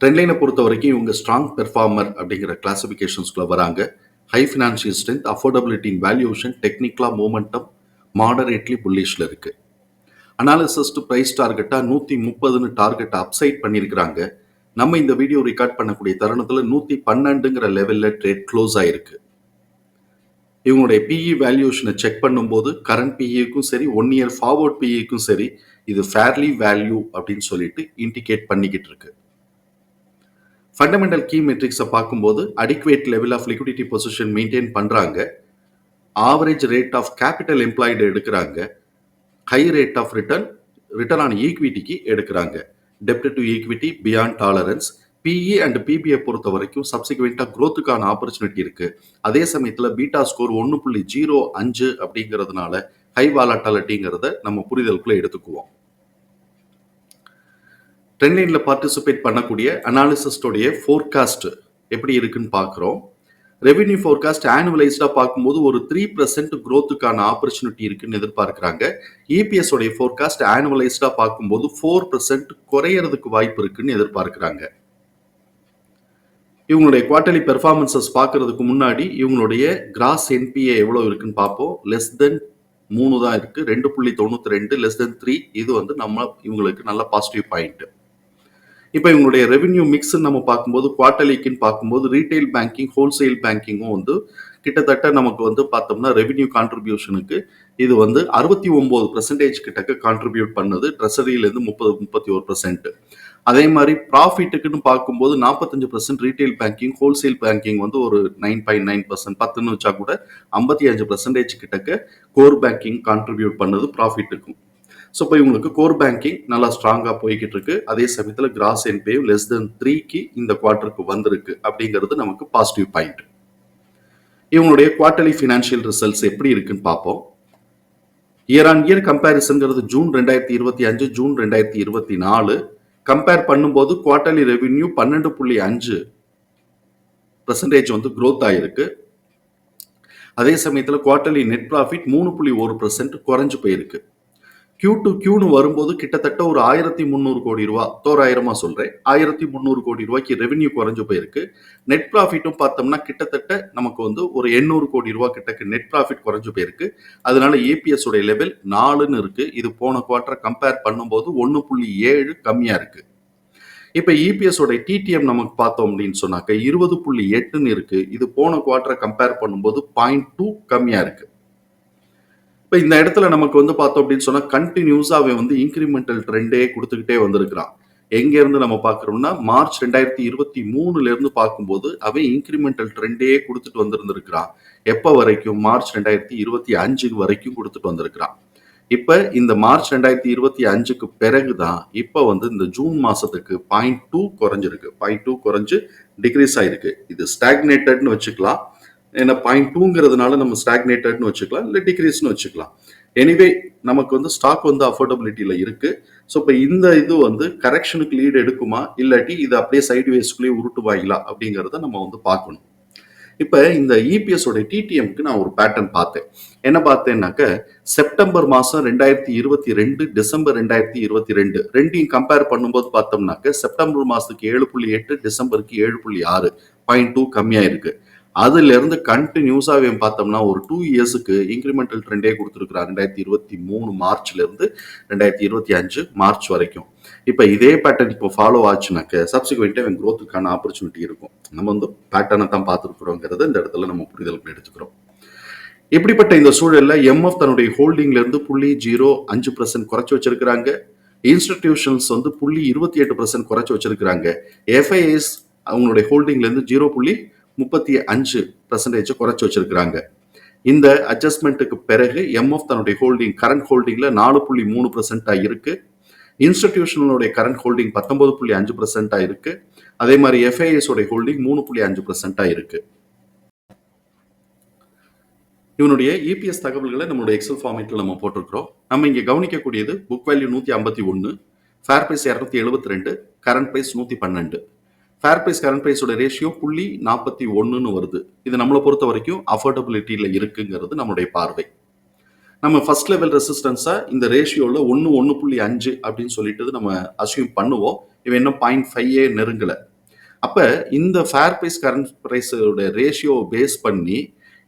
ட்ரெண்ட்லைனை பொறுத்த வரைக்கும் இவங்க ஸ்ட்ராங் பெர்ஃபார்மர் அப்படிங்கிற கிளாசிஃபிகேஷன்ஸ்குள்ள வராங்க. ஹை ஃபினான்ஷியல் ஸ்ட்ரென்த் அஃபோர்டபிலிட்டின் வேல்யூஷன் டெக்னிக்கலாக மூமெண்டம் மாடரேட்லி புல்லிஷில் இருக்குது அனாலிசிஸ் டு ப்ரைஸ் டார்கெட்டாக நூற்றி முப்பதுன்னு டார்கெட்டை அப்சைட் பண்ணியிருக்கிறாங்க. நம்ம இந்த வீடியோ ரெக்கார்ட் பண்ணக்கூடிய தருணத்தில் நூற்றி பன்னெண்டுங்கிற லெவலில் ட்ரேட் க்ளோஸ் ஆகிருக்கு இவங்களுடைய பிஇ வேல்யூஷனை செக் பண்ணும்போது கரண்ட் பிஇக்கும் சரி ஒன் இயர் ஃபார்வர்ட் பிஇக்கும் சரி இது ஃபேர்லி வேல்யூ அப்படின்னு சொல்லிட்டு இண்டிகேட் பண்ணிக்கிட்டு இருக்கு. ஃபண்டமெண்டல் கீ மெட்ரிக்ஸை பார்க்கும்போது adequate level of liquidity position maintain பண்ணுறாங்க average rate of capital employed எடுக்கிறாங்க. High rate of return return on ஈக்விட்டிக்கு எடுக்கிறாங்க. டெப்ட் to equity beyond tolerance PE and PBI பொறுத்த வரைக்கும் சப்சிக்வெண்ட்டாக க்ரோத்துக்கான ஆப்பர்ச்சுனிட்டி இருக்குது அதே சமயத்தில் பீட்டா ஸ்கோர் ஒன்று புள்ளி ஜீரோ அஞ்சு அப்படிங்கிறதுனால ஹை வாலாட்டாலிட்டிங்கிறத நம்ம புரிதலுக்குள்ளே எடுத்துக்குவோம். ட்ரெண்ட்லைனில் பார்ட்டிசிபேட் பண்ணக்கூடிய அனாலிசிஸ்டோடைய ஃபோர்காஸ்ட் எப்படி இருக்குன்னு பார்க்குறோம். ரெவென்யூ ஃபோர்காஸ்ட் ஆனுவலைஸ்டாக பார்க்கும்போது ஒரு த்ரீ பர்சன்ட் க்ரோத்துக்கான ஆப்பர்ச்சுனிட்டி இருக்குன்னு எதிர்பார்க்குறாங்க. இபிஎஸ் உடைய ஃபோர்காஸ்ட் ஆனுவலைஸ்டாக பார்க்கும்போது ஃபோர் பர்சன்ட் குறையறதுக்கு வாய்ப்பு இருக்குன்னு எதிர்பார்க்குறாங்க. இவங்களுடைய குவார்டர்லி பெர்ஃபார்மன்சஸ் பார்க்கறதுக்கு முன்னாடி இவங்களுடைய கிராஸ் என்பிஏ எவ்வளோ இருக்குன்னு பார்ப்போம். லெஸ் தென் மூணு தான் இருக்குது ரெண்டு புள்ளி தொண்ணூற்றி ரெண்டு லெஸ் தென் த்ரீ இது வந்து நம்ம இவங்களுக்கு நல்ல பாசிட்டிவ் பாயிண்ட்டு இப்போ இவங்களுடைய ரெவென்யூ மிக்ஸ்ன்னு நம்ம பார்க்கும்போது குவார்டர்லிக்குன்னு பார்க்கும்போது ரீட்டைல் பேங்கிங் ஹோல்சேல் பேங்கிங்கும் வந்து கிட்டத்தட்ட நமக்கு வந்து பார்த்தோம்னா ரெவென்யூ கான்ட்ரிபியூஷனுக்கு இது வந்து அறுபத்தி ஒம்பது பர்சன்டேஜ் கிட்டக்க கான்ட்ரிபியூட் பண்ணுது. ட்ரெஸரியிலேருந்து முப்பது முப்பத்தி ஒரு பர்சன்ட் அதே மாதிரி ப்ராஃபிட்டுக்குன்னு பார்க்கும்போது நாற்பத்தஞ்சு percent retail banking wholesale banking வந்து ஒரு நைன் பாயிண்ட் நைன் பர்சன்ட் பத்துன்னு வச்சா கூட ஐம்பத்தி அஞ்சு பர்சன்டேஜ் கிட்டக்க கோர் பேங்கிங் கான்ட்ரிபியூட் பண்ணது ப்ராஃபிட்டுக்கும் ஸோ இப்போ இவங்களுக்கு கோர் பேங்கிங் நல்லா ஸ்ட்ராங்காக போய்கிட்டு இருக்கு. அதே சமயத்தில் கிராஸ் என்பே லெஸ் தென் த்ரீக்கு இந்த குவார்ட்டருக்கு வந்திருக்கு அப்படிங்கிறது நமக்கு பாசிட்டிவ் பாயிண்ட் இவங்களுடைய குவார்டர்லி ஃபினான்ஷியல் ரிசல்ட்ஸ் எப்படி இருக்குன்னு பார்ப்போம். இயர் ஆன் இயர் கம்பேரிசன்கிறது ஜூன் ரெண்டாயிரத்தி இருபத்தி அஞ்சு ஜூன் ரெண்டாயிரத்தி இருபத்தி நாலு. கம்பேர் பண்ணும்போது குவார்டர்லி ரெவின்யூ பன்னெண்டு புள்ளி அஞ்சு பர்சன்டேஜ் வந்து க்ரோத் ஆகிருக்கு அதே சமயத்தில் குவார்டர்லி நெட் ப்ராஃபிட் மூணு புள்ளி ஒரு பர்சன்ட் குறைஞ்சு போயிருக்கு. கியூ டு கியூன்னு வரும்போது கிட்டத்தட்ட ஒரு ஆயிரத்தி முந்நூறு கோடி ரூபா. தோராயிரமா சொல்றேன். ஆயிரத்தி முந்நூறு கோடி ரூபாய்க்கு ரெவென்யூ குறைஞ்சு போயிருக்கு. நெட் ப்ராஃபிட்டும் பார்த்தோம்னா கிட்டத்தட்ட நமக்கு வந்து ஒரு எண்ணூறு கோடி ரூபா கிட்டக்கு நெட் ப்ராஃபிட் குறைஞ்சு போயிருக்கு. அதனால ஏபிஎஸ் உடைய லெவல் நாலுன்னு இருக்கு. இது போன குவார்டர் கம்பேர் பண்ணும்போது ஒன்று புள்ளி ஏழு கம்மியா இருக்கு. இப்போ இபிஎஸ் உடைய டிடிஎம் நமக்கு பார்த்தோம் அப்படின்னு சொன்னாக்க இருபது புள்ளி எட்டுன்னு இருக்கு. இது போன குவார்டரை கம்பேர் பண்ணும்போது பாயிண்ட் டூ கம்மியா இருக்கு. இப்போ இந்த இடத்துல நமக்கு வந்து பார்த்தோம் அப்படின்னு சொன்னால் கண்டினியூஸாக அவன் வந்து இன்க்ரிமெண்டல் ட்ரெண்டே கொடுத்துக்கிட்டே வந்திருக்கிறான். எங்கேருந்து நம்ம பார்க்கறோம்னா மார்ச் ரெண்டாயிரத்தி இருபத்தி மூணுல இருந்து பார்க்கும்போது அவன் இன்க்ரிமெண்டல் ட்ரெண்டே கொடுத்துட்டு வந்திருந்திருக்கிறான். எப்போ வரைக்கும்? மார்ச் ரெண்டாயிரத்தி இருபத்தி அஞ்சு வரைக்கும் கொடுத்துட்டு வந்திருக்கிறான். இப்போ இந்த மார்ச் ரெண்டாயிரத்தி இருபத்தி அஞ்சுக்கு பிறகு தான் இப்போ வந்து இந்த ஜூன் மாதத்துக்கு பாயிண்ட் டூ குறைஞ்சிருக்கு. பாயிண்ட் டூ குறைஞ்சு டிக்ரீஸ் ஆயிருக்கு. இது ஸ்டாக்னேட்டட்னு வச்சுக்கலாம். ஏன்னா பாயிண்ட் டூங்கிறதுனால நம்ம ஸ்டாக்னேட்டட்னு வச்சுக்கலாம் இல்லை டிக்ரீஸ்னு வச்சுக்கலாம். எனிவே நமக்கு வந்து ஸ்டாக் வந்து அஃபோர்டபிலிட்டியில் இருக்குது ஸோ இப்போ இந்த இது வந்து கரெக்ஷனுக்கு லீடு எடுக்குமா? இல்லாட்டி இது அப்படியே சைடு வேஸ்க்குள்ளேயே உருட்டுவாங்களா அப்படிங்கிறத நம்ம வந்து பார்க்கணும். இப்போ இந்த இபிஎஸோட டிடிஎம்க்கு நான் ஒரு பேட்டர்ன் பார்த்தேன். என்ன பார்த்தேன்னாக்க செப்டம்பர் மாதம் ரெண்டாயிரத்தி இருபத்தி ரெண்டு டிசம்பர் ரெண்டாயிரத்தி இருபத்தி ரெண்டு ரெண்டையும் கம்பேர் பண்ணும்போது பார்த்தோம்னாக்க செப்டம்பர் மாதத்துக்கு ஏழு புள்ளி எட்டு டிசம்பருக்கு ஏழு புள்ளி ஆறு பாயிண்ட் டூ கம்மியாக இருக்குது அதுல இருந்து கண்டினியூஸாக பார்த்தோம்னா ஒரு டூ இயர்ஸுக்கு இன்க்ரிமெண்டல் ட்ரெண்டே கொடுத்துருக்குறான். ரெண்டாயிரத்தி இருபத்தி மூணு மார்ச்ல இருந்து ரெண்டாயிரத்தி இருபத்தி அஞ்சு மார்ச் வரைக்கும். இப்போ இதே பேட்டர்ன் இப்போ ஃபாலோ ஆச்சுனாக்க சப்சிக்வெண்ட்டாக அவன் க்ரோத்துக்கான ஆப்பர்ச்சுனிட்டி இருக்கும். நம்ம வந்து பேட்டர்னை தான் பார்த்துருக்குறோங்கிறத இந்த இடத்துல நம்ம புரிதலுக்கு எடுத்துக்கிறோம். இப்படிப்பட்ட இந்த சூழல்ல எம்எஃப் தன்னுடைய ஹோல்டிங்ல இருந்து புள்ளி ஜீரோ அஞ்சு பர்சன்ட் குறைச்சி வச்சிருக்கிறாங்க. இன்ஸ்டிடியூஷன்ஸ் வந்து புள்ளி இருபத்தி எட்டு பர்சன்ட் குறைச்சி வச்சிருக்கிறாங்க. எஃப்ஐஎஸ் அவங்களுடைய ஹோல்டிங்ல இருந்து ஜீரோ புள்ளி முப்பத்தி அஞ்சு பர்சன்டேஜை குறைச்சி வச்சிருக்கிறாங்க. இந்த அட்ஜஸ்ட்மெண்ட்டுக்கு பிறகு எம்எஃப் தன்னுடைய ஹோல்டிங் கரண்ட் ஹோல்டிங்கில் நாலு புள்ளி மூணு பர்சன்டா இருக்குது இன்ஸ்டிடியூஷனலுடைய கரண்ட் ஹோல்டிங் பத்தொன்பது புள்ளி அஞ்சு பர்சன்டா இருக்குது அதே மாதிரி எஃப்ஐஎஸ் உடைய ஹோல்டிங் மூணு புள்ளி அஞ்சு பர்சன்டா இருக்குது இவனுடைய இபிஎஸ் தகவல்களை நம்மளுடைய எக்ஸல் ஃபார்மேட்டில் நம்ம போட்டிருக்கிறோம். நம்ம இங்கே கவனிக்கக்கூடியது புக் வேல்யூ நூற்றி ஐம்பத்தி ஒன்று ஃபேர் ப்ரைஸ் இரநூத்தி எழுபத்தி ரெண்டு கரண்ட் ப்ரைஸ் நூற்றி பன்னெண்டு. ஃபேர் ப்ரைஸ் கரண்ட் ப்ரைஸோட ரேஷியோ புள்ளி நாற்பத்தி ஒன்றுன்னு வருது. இது நம்மளை பொறுத்த வரைக்கும் அஃபோர்டபிலிட்டியில் இருக்குங்கிறது நம்மளுடைய பார்வை. நம்ம ஃபர்ஸ்ட் லெவல் ரெசிஸ்டன்ஸாக இந்த ரேஷியோவில் ஒன்று ஒன்று புள்ளி அஞ்சு அப்படின்னு சொல்லிட்டு நம்ம அசியூம் பண்ணுவோம். இவன் இன்னும் பாயிண்ட் ஃபைவே நெருங்கலை. அப்போ இந்த ஃபேர் ப்ரைஸ் கரண்ட் ப்ரைஸோட ரேஷியோவை பேஸ் பண்ணி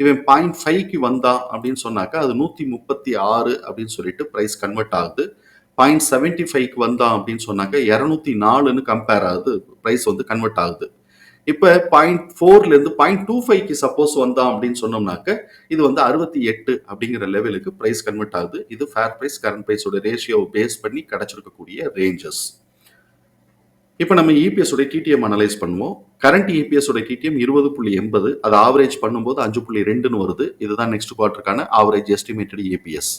இவன் பாயிண்ட் ஃபைவ்க்கு வந்தான் அப்படின்னு சொன்னாக்கா அது நூற்றி முப்பத்தி ஆறு அப்படின்னு சொல்லிட்டு ப்ரைஸ் கன்வெர்ட் ஆகுது. பாயிண்ட் செவன்டி ஃபைவ்க்கு வந்தான் அப்படின்னு சொன்னாக்க இரநூத்தி நாலுன்னு கம்பேர் ஆகுது ப்ரைஸ் வந்து கன்வெர்ட் ஆகுது. இப்போ பாயிண்ட் ஃபோர்லேருந்து பாயிண்ட் டூ ஃபைவ்க்கு சப்போஸ் வந்தான் அப்படின்னு சொன்னோம்னாக்க இது வந்து அறுபத்தி எட்டு அப்படிங்கிற லெவலுக்கு ப்ரைஸ் கன்வெர்ட் ஆகுது. இது ஃபேர் ப்ரைஸ் கரண்ட் ப்ரைஸோட ரேஷியோவை பேஸ் பண்ணி கிடச்சிருக்கக்கூடிய ரேஞ்சஸ் இப்போ நம்ம இபிஎஸ் உடைய டிடிஎம் அனலைஸ் பண்ணுவோம். கரண்ட் இபிஎஸ் உடைய டிடிஎம் இருபது புள்ளி எண்பது அது ஆவரேஜ் பண்ணும்போது அஞ்சு புள்ளி ரெண்டுன்னு வருது. இதுதான் நெக்ஸ்ட் குவார்ட்டருக்கான ஆவரேஜ் எஸ்டிமேட்டட் இபிஎஸ்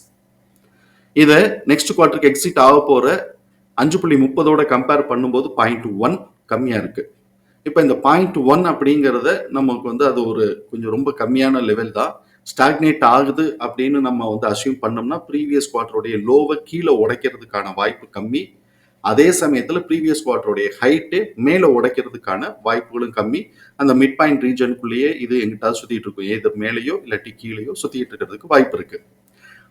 இதை நெக்ஸ்ட் குவார்ட்டருக்கு எக்ஸிட் ஆக போகிற அஞ்சு புள்ளி முப்பதோட கம்பேர் பண்ணும்போது பாயிண்ட் ஒன் கம்மியாக இருக்குது இப்போ இந்த பாயிண்ட் ஒன் அப்படிங்கிறத நமக்கு வந்து அது ஒரு கொஞ்சம் ரொம்ப கம்மியான லெவல் தான். ஸ்டாக்னேட் ஆகுது அப்படின்னு நம்ம வந்து அசியூம் பண்ணோம்னா ப்ரீவியஸ் குவார்டருடைய லோவை கீழே உடைக்கிறதுக்கான வாய்ப்பு கம்மி. அதே சமயத்தில் ப்ரீவியஸ் குவார்டருடைய ஹைட்டு மேலே உடைக்கிறதுக்கான வாய்ப்புகளும் கம்மி. அந்த மிட் பாயிண்ட் ரீஜனுக்குள்ளேயே இது எங்கிட்டாவது சுற்றிட்டு இருக்கும். ஏதோ மேலேயோ இல்லாட்டி கீழேயோ சுற்றிட்டு இருக்கிறதுக்கு வாய்ப்பு இருக்குது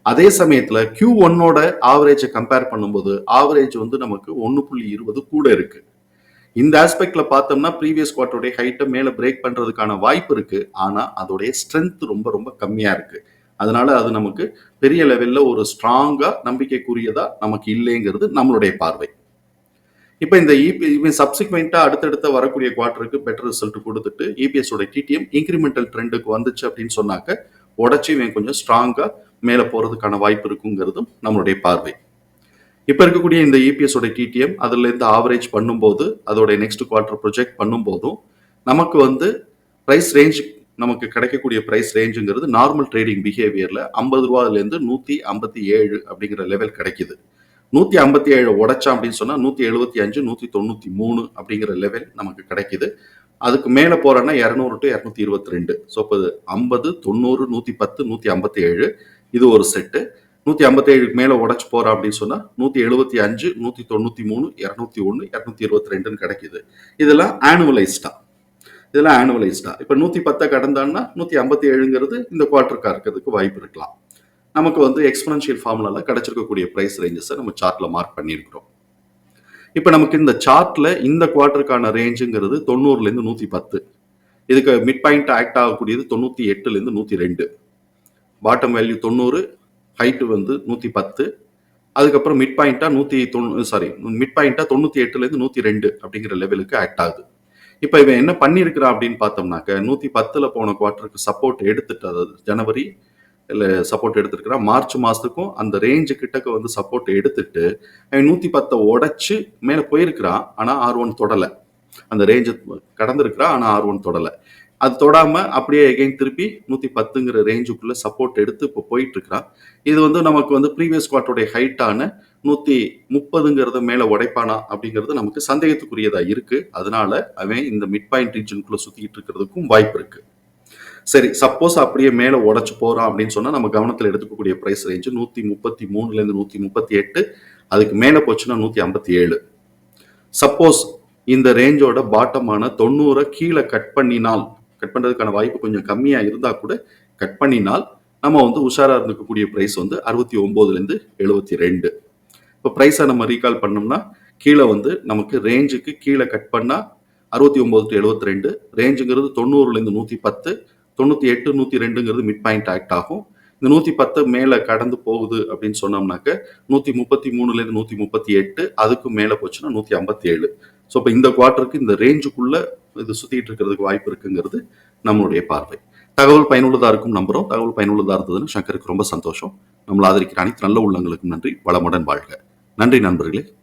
அதே சமயத்தில் கியூ ஒன்னோட ஆவரேஜை கம்பேர் பண்ணும்போது ஆவரேஜ் வந்து நமக்கு ஒன்று புள்ளி இருபது கூட இருக்கு. இந்த ஆஸ்பெக்ட்ல பார்த்தோம்னா ப்ரீவியஸ் குவார்ட்டருடைய ஹைட்டை மேலே பிரேக் பண்ணுறதுக்கான வாய்ப்பு இருக்கு. ஆனால் அதோடைய ஸ்ட்ரென்த் ரொம்ப ரொம்ப கம்மியாக இருக்கு. அதனால அது நமக்கு பெரிய லெவலில் ஒரு ஸ்ட்ராங்காக நம்பிக்கைக்குரியதா நமக்கு இல்லைங்கிறது நம்மளுடைய பார்வை. இப்போ இந்த இபி இவன் சப்சிக்வெண்ட்டா அடுத்தடுத்த வரக்கூடிய குவார்ட்டருக்கு பெட்டர் ரிசல்ட் கொடுத்துட்டு இபிஎஸ் உடைய டிடிஎம் இன்க்ரிமெண்டல் ட்ரெண்டுக்கு வந்துச்சு அப்படின்னு சொன்னாக்க உடச்சி இவன் கொஞ்சம் ஸ்ட்ராங்காக மேலே போகிறதுக்கான வாய்ப்பு இருக்குங்கிறதும் நம்மளுடைய பார்வை. இப்போ இருக்கக்கூடிய இந்த இபிஎஸ் உடைய டிடிஎம் அதுலேருந்து ஆவரேஜ் பண்ணும்போது அதோட நெக்ஸ்ட் குவார்ட்டர் ப்ரொஜெக்ட் பண்ணும்போதும் நமக்கு வந்து ப்ரைஸ் ரேஞ்ச் நமக்கு கிடைக்கக்கூடிய ப்ரைஸ் ரேஞ்சுங்கிறது நார்மல் ட்ரேடிங் பிஹேவியரில் ஐம்பது ரூபாயிலேருந்து நூற்றி ஐம்பத்தி ஏழு அப்படிங்கிற லெவல் கிடைக்குது. நூற்றி ஐம்பத்தி ஏழு உடைச்சா அப்படின்னு சொன்னால் நூற்றி எழுபத்தி அஞ்சு நூற்றி தொண்ணூற்றி மூணு அப்படிங்கிற லெவல் நமக்கு கிடைக்குது. அதுக்கு மேலே போகிறோன்னா இரநூறு டு இரநூத்தி இருபத்தி ரெண்டு. ஸோ இப்போ ஐம்பது தொண்ணூறு நூற்றி பத்து நூற்றி ஐம்பத்தி ஏழு. இது ஒரு செட்டு நூற்றி ஐம்பத்தேழுக்கு மேலே உடச்சி போகிறோம் அப்படின்னு சொன்னால் நூற்றி எழுபத்தி அஞ்சு நூற்றி தொண்ணூற்றி மூணு இரநூத்தி ஒன்று இரநூத்தி இருபத்தி ரெண்டுன்னு கிடைக்குது. இதெல்லாம் ஆனுவலைஸ்டா இதெல்லாம் ஆனுவலைஸ்டா இப்போ நூற்றி பத்தை கடந்தான்னா நூற்றி ஐம்பத்தி ஏழுங்கிறது இந்த குவார்ட்டருக்கா இருக்கிறதுக்கு வாய்ப்பு இருக்கலாம். நமக்கு வந்து எக்ஸ்பனன்ஷியல் ஃபார்முலால கிடைச்சிருக்கக்கூடிய ப்ரைஸ் ரேஞ்சஸை நம்ம சார்ட்டில் மார்க் பண்ணியிருக்கிறோம். இப்போ நமக்கு இந்த சார்ட்டில் இந்த குவார்ட்டருக்கான ரேஞ்சுங்கிறது தொண்ணூறுலேருந்து நூற்றி பத்து. இதுக்கு மிட் பாயிண்ட் ஆக்ட் ஆகக்கூடியது தொண்ணூற்றி எட்டுலேருந்து நூற்றி ரெண்டு. பாட்டம் வேல்யூ தொண்ணூறு ஹைட்டு வந்து நூற்றி பத்து அதுக்கப்புறம் மிட் பாயிண்ட்டாக நூற்றி தொண்ணூ சாரி மிட் பாயிண்ட்டாக தொண்ணூற்றி எட்டுலேருந்து நூற்றி ரெண்டு அப்படிங்கிற லெவலுக்கு ஆக்ட் ஆகுது. இப்போ இவன் என்ன பண்ணியிருக்கிறான் அப்படின்னு பார்த்தோம்னாக்க நூற்றி பத்தில் போன குவார்ட்டருக்கு சப்போர்ட் எடுத்துட்டு அதாவது ஜனவரி இல்லை சப்போர்ட் எடுத்துருக்கிறான் மார்ச் மாதத்துக்கும் அந்த ரேஞ்சு கிட்டக்க வந்து சப்போர்ட் எடுத்துட்டு அவன் நூற்றி பத்தை உடச்சி மேலே போயிருக்கிறான் ஆனால் ஆர் ஒன் தொடலை. அந்த ரேஞ்சு கடந்திருக்கிறான் ஆனால் ஆர் ஒன் தொடலை. அது தொடாம அப்படியே எகைன் திருப்பி நூற்றி பத்துங்கிற ரேஞ்சுக்குள்ள சப்போர்ட் எடுத்து இப்போ போயிட்டு இருக்கிறான் இது வந்து நமக்கு வந்து ப்ரீவியஸ் குவார்ட்டருடைய ஹைட்டான நூற்றி முப்பதுங்கிறத மேலே உடைப்பானா அப்படிங்கிறது நமக்கு சந்தேகத்துக்குரியதா இருக்கு. அதனால அவன் இந்த மிட் பாயிண்ட் ரீஜனுக்குள்ள சுத்திட்டு இருக்கிறதுக்கும் வாய்ப்பு இருக்கு. சரி சப்போஸ் அப்படியே மேலே உடச்சு போறான் அப்படின்னு சொன்னா நம்ம கவனத்தில் எடுத்துக்கக்கூடிய ப்ரைஸ் ரேஞ்சு நூற்றி முப்பத்தி மூணுலேருந்து நூற்றி முப்பத்தி எட்டு அதுக்கு மேலே போச்சுன்னா நூற்றி ஐம்பத்தி ஏழு. சப்போஸ் இந்த ரேஞ்சோட பாட்டமான தொண்ணூறை கீழே கட் பண்ணினால் கட் பண்ணுறதுக்கான வாய்ப்பு கொஞ்சம் கம்மியாக இருந்தால் கூட கட் பண்ணினால் நம்ம வந்து உஷாராக இருந்துக்கக்கூடிய ப்ரைஸ் வந்து அறுபத்தி ஒம்போதுலேருந்து எழுபத்தி ரெண்டு இப்போ ப்ரைஸை நம்ம ரீகால் பண்ணோம்னா கீழே வந்து நமக்கு ரேஞ்சுக்கு கீழே கட் பண்ணால் அறுபத்தி ஒம்பது டு எழுபத்தி ரெண்டு ரேஞ்சுங்கிறது தொண்ணூறுலேருந்து நூற்றி பத்து தொண்ணூற்றி எட்டு நூற்றி ரெண்டுங்கிறது மிட் பாயிண்ட் ஆக்ட் ஆகும். இந்த நூற்றி பத்து மேலே கடந்து போகுது அப்படின்னு சொன்னோம்னாக்க நூற்றி முப்பத்தி மூணுலேருந்து நூற்றி முப்பத்தி எட்டு அதுக்கு மேலே போச்சுன்னா நூற்றி ஐம்பத்தி ஏழு ஸோ இப்போ இந்த குவார்ட்டருக்கு இந்த ரேஞ்சுக்குள்ள இது சுற்றிட்டு இருக்கிறதுக்கு வாய்ப்பு இருக்குங்கிறது நம்மளுடைய பார்வை. தகவல் பயனுள்ளதாக இருக்கும் நம்புறோம். தகவல் பயனுள்ளதாக இருந்ததுன்னு சங்கருக்கு ரொம்ப சந்தோஷம். நம்மளை ஆதரிக்கிற அனைத்து நல்ல உள்ளங்களுக்கும் நன்றி. வளமுடன் வாழ்க. நன்றி நண்பர்களே.